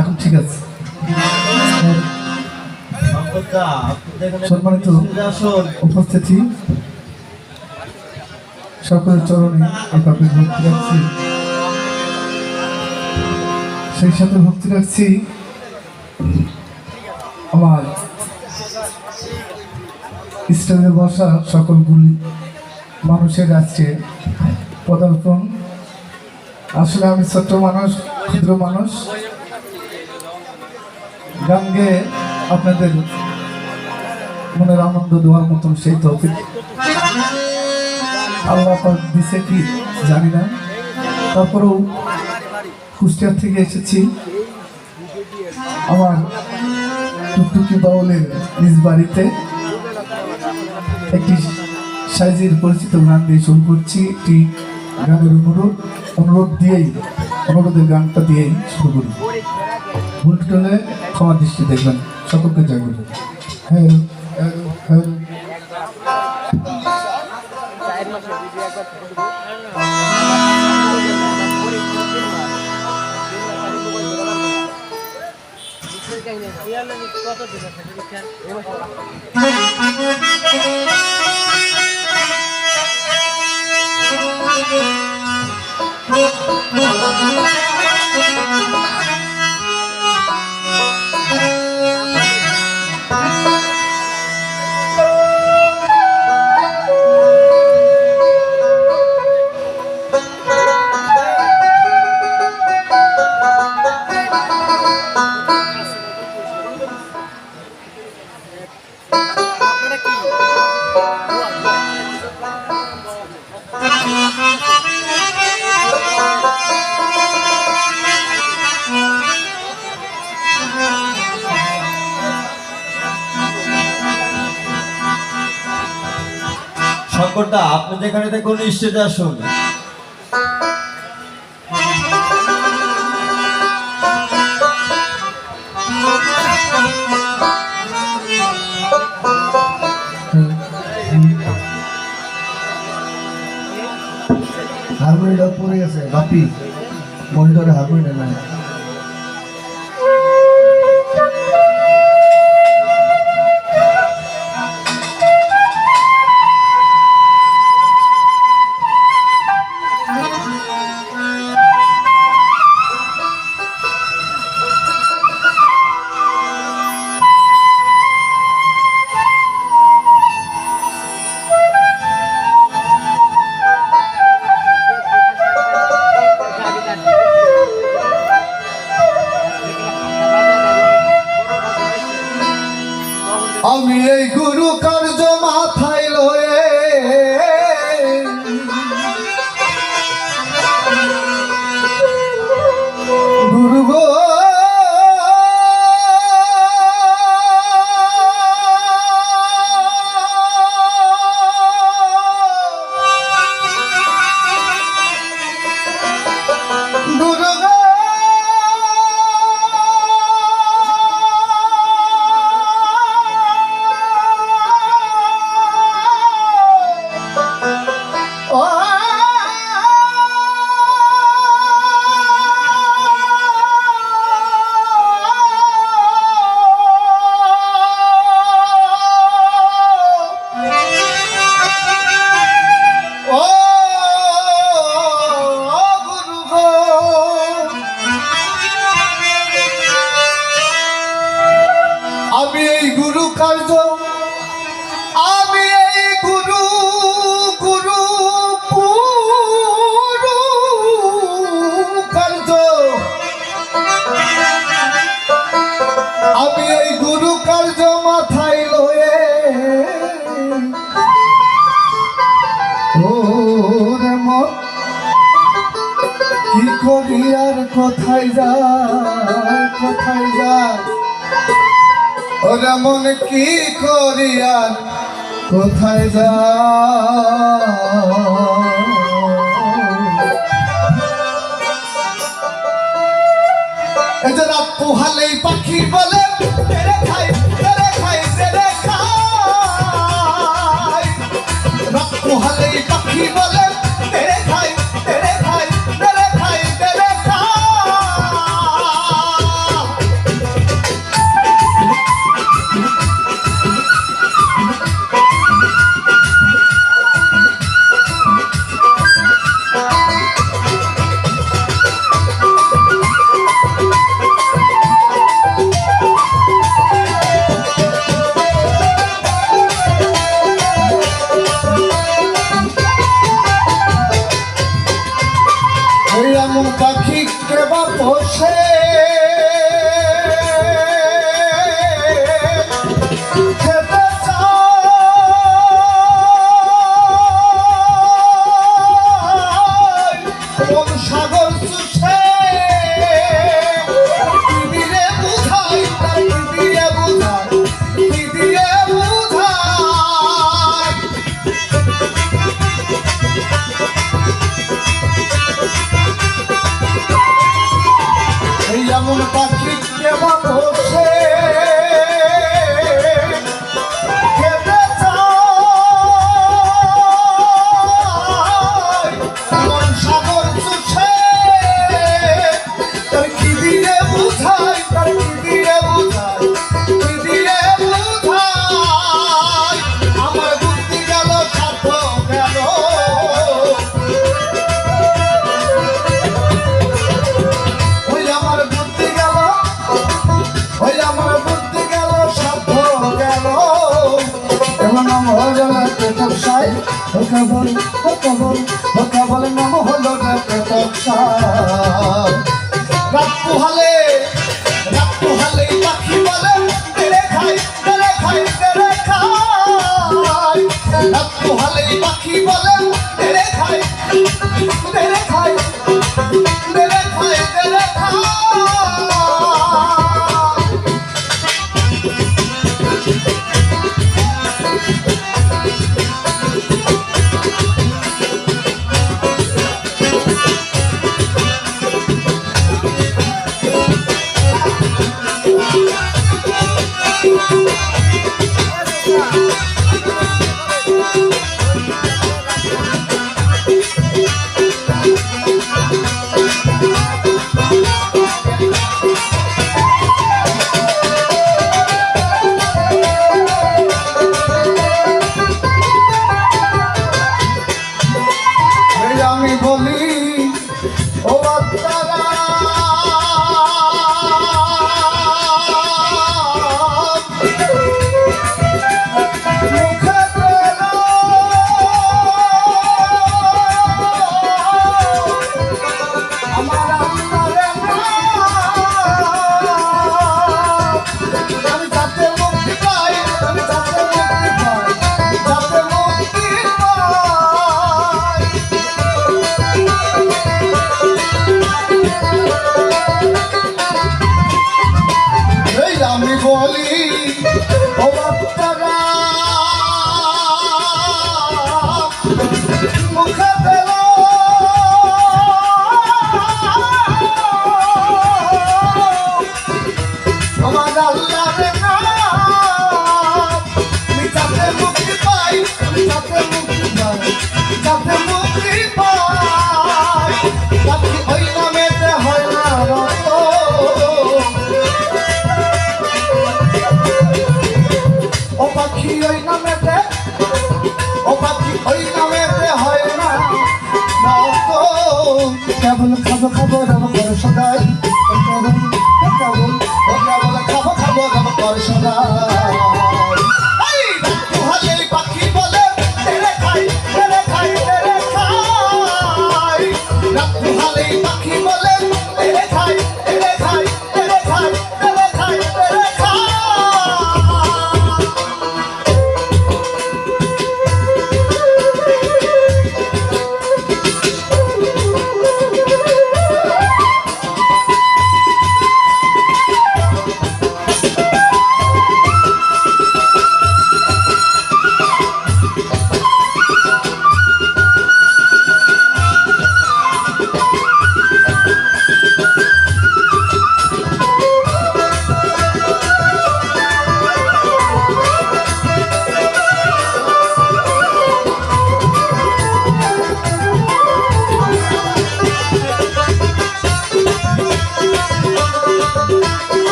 এখন ঠিক আছে। সম্মানিত উপস্থিতি, সকলের চরণে পাপের ভক্তি রাখছি। সেই সাথে ভক্তি রাখছি আমার স্টেজে বসা সকলগুলি মানুষের আজকে পদার্পণ। আসলে আমি ছোট্ট মানুষ, ক্ষুদ্র মানুষ। গান গেয়ে আপনাদের মনের আনন্দ দেওয়ার মতন সেই তৌফিক। আল্লাহ দিছে কি জানি না। তারপরেও কুষ্টিয়া থেকে এসেছি। আমার টুকটুকি বাউলের নিজ বাড়িতে একটি সাইজের পরিচিত গান দিয়ে শুরু করছি। একটি গানের অনুরোধ অনুরোধ দিয়েই, অনুরোধের গানটা দিয়েই শুরু করি। ভুল টলে ক্ষমা দৃষ্টি দেখবেন, সকলকে জয় করবেন হ্যাঁ। Oh, oh, oh, শঙ্করদা আপনি যেখানে দেখুন স্টেজে আসুন হারমোনিয়াম পড়ে গেছে বাপি। মনিটরে হারমোনিয়াম নাই ওরে মন কি করি আর কোথায় যে রাত পোহালেই পাখি বলে, তেরে খাই, তেরে পাখি বলে पाखी कृपा भोसे কবল ও কবল ও কবল না। অবাক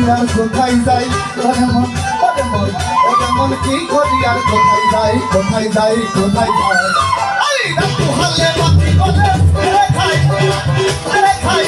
করি আর কোথায় যাই? ওরে মন, ওরে কি করি আর কোথায় যাই? কোথায় যাই কোথায় যাই? খাই খাই